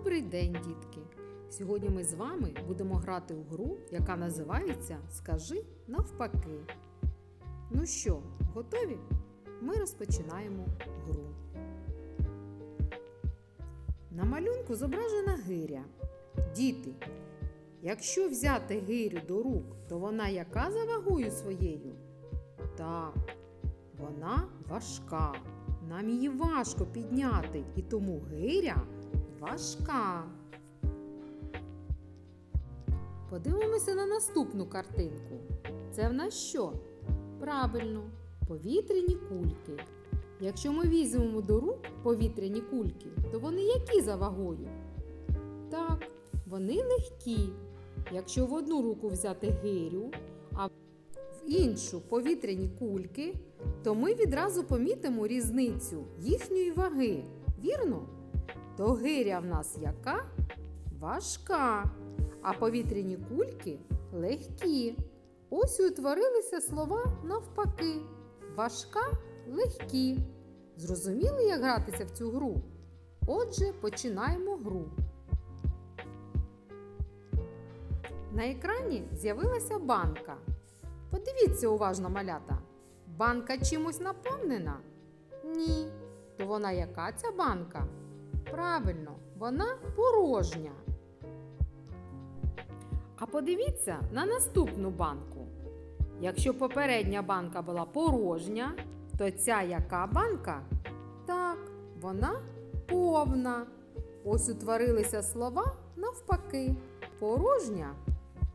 Добрий день, дітки! Сьогодні ми з вами будемо грати у гру, яка називається Скажи навпаки. Ну що, готові? Ми розпочинаємо гру. На малюнку зображена гиря. Діти, якщо взяти гирю до рук, то вона яка за вагою своєю? Так, вона важка. Нам її важко підняти, і тому гиря важка. Подивимося на наступну картинку. Це в нас що? Правильно, повітряні кульки. Якщо ми візьмемо до рук повітряні кульки, то вони які за вагою? Так, вони легкі. Якщо в одну руку взяти гирю, а в іншу повітряні кульки, то ми відразу помітимо різницю їхньої ваги. Вірно? То гиря в нас яка? Важка, а повітряні кульки легкі. Ось і утворилися слова навпаки. Важка, легкі. Зрозуміли, як гратися в цю гру? Отже, починаємо гру. На екрані з'явилася банка. Подивіться уважно, малята. Банка чимось наповнена? Ні. То вона яка ця банка? Правильно, вона порожня. А подивіться на наступну банку. Якщо попередня банка була порожня, то ця яка банка? Так, вона повна. Ось утворилися слова навпаки. Порожня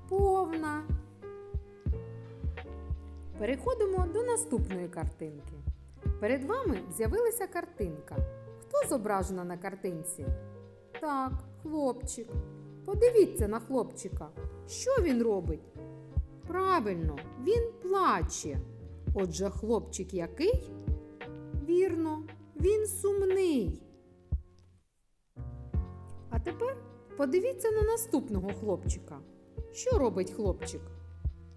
повна. Переходимо до наступної картинки. Перед вами з'явилася картинка. Хто зображена на картинці? Так, хлопчик. Подивіться на хлопчика. Що він робить? Правильно, він плаче. Отже, хлопчик який? Вірно, він сумний. А тепер подивіться на наступного хлопчика. Що робить хлопчик?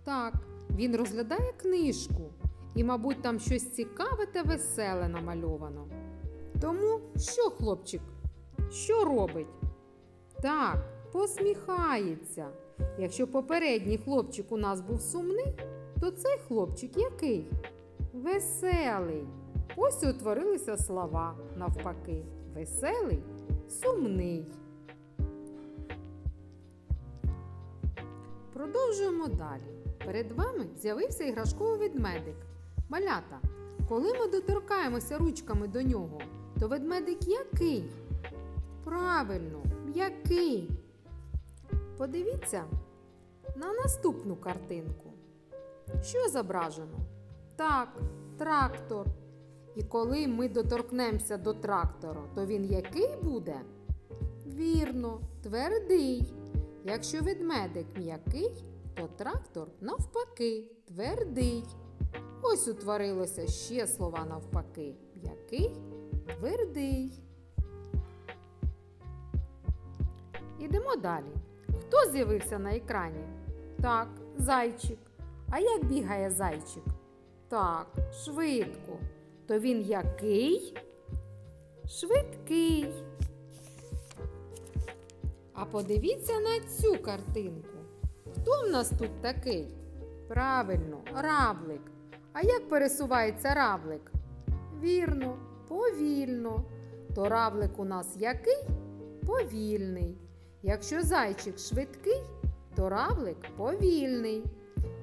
Так, він розглядає книжку, і, мабуть, там щось цікаве та веселе намальовано. Тому що хлопчик? Що робить? Так, посміхається. Якщо попередній хлопчик у нас був сумний, то цей хлопчик який? Веселий. Ось утворилися слова навпаки. Веселий, сумний. Продовжуємо далі. Перед вами з'явився іграшковий ведмедик. Малята, коли ми доторкаємося ручками до нього, то ведмедик який? Правильно, м'який. Подивіться на наступну картинку. Що зображено? Так, трактор. І коли ми доторкнемося до трактора, то він який буде? Вірно, твердий. Якщо ведмедик м'який, то трактор навпаки твердий. Ось утворилося ще слова навпаки. М'який, твердий. Ідемо далі. Хто з'явився на екрані? Так, зайчик. А як бігає зайчик? Так, швидко. То він який? Швидкий. А подивіться на цю картинку. Хто в нас тут такий? Правильно, равлик. А як пересувається равлик? Вірно, повільно. То равлик у нас який? Повільний. Якщо зайчик швидкий, то равлик повільний.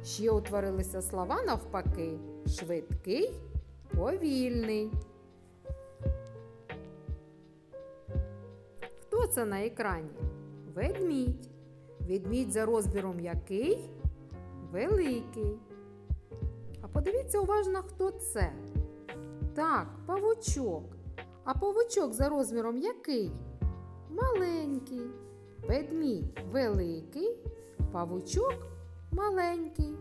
Ще утворилися слова навпаки: швидкий, повільний. Хто це на екрані? Ведмідь. Ведмідь за розміром який? Великий. А подивіться уважно, хто це. Так, павучок. А павучок за розміром який? Маленький. Ведмідь великий, павучок маленький.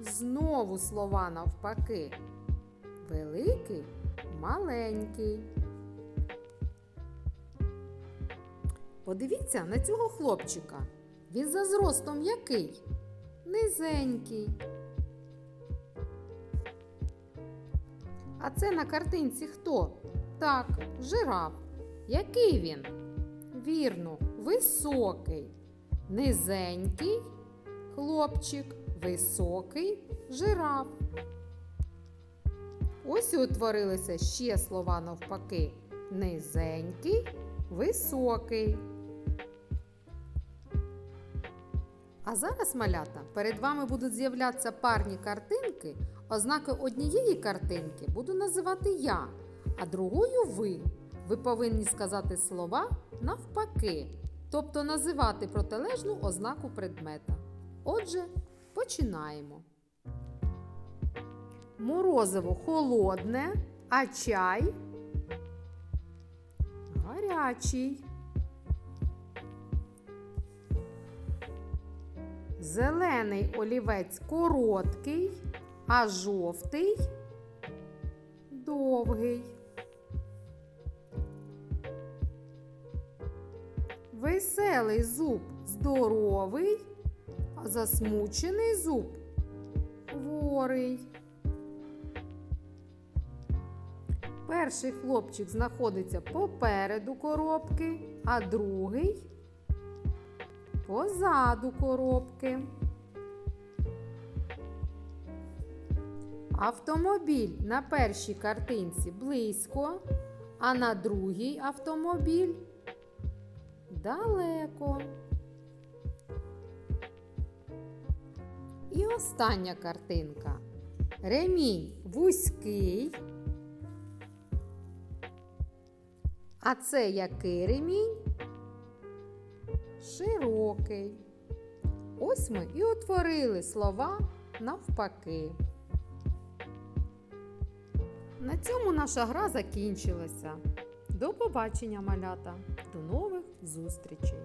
Знову слова навпаки. Великий, маленький. Подивіться на цього хлопчика. Він за зростом який? Низенький. А це на картинці хто? Так, жираф. Який він? Вірно, високий, низенький хлопчик, високий жираф. Ось і утворилися ще слова навпаки. Низенький, високий. А зараз, малята, перед вами будуть з'являтися парні картинки. Ознаки однієї картинки буду називати я, а другою ви. Ви повинні сказати слова навпаки, тобто називати протилежну ознаку предмета. Отже, починаємо. Морозиво холодне, а чай гарячий. Зелений олівець короткий, а жовтий довгий. Веселий зуб здоровий, а засмучений зуб хворий. Перший хлопчик знаходиться попереду коробки, а другий позаду коробки. Автомобіль на першій картинці близько, а на другій автомобіль далеко. І остання картинка. Ремінь вузький. А це який ремінь? Широкий. Ось ми і утворили слова навпаки. На цьому наша гра закінчилася. До побачення, малята! До нових зустрічей!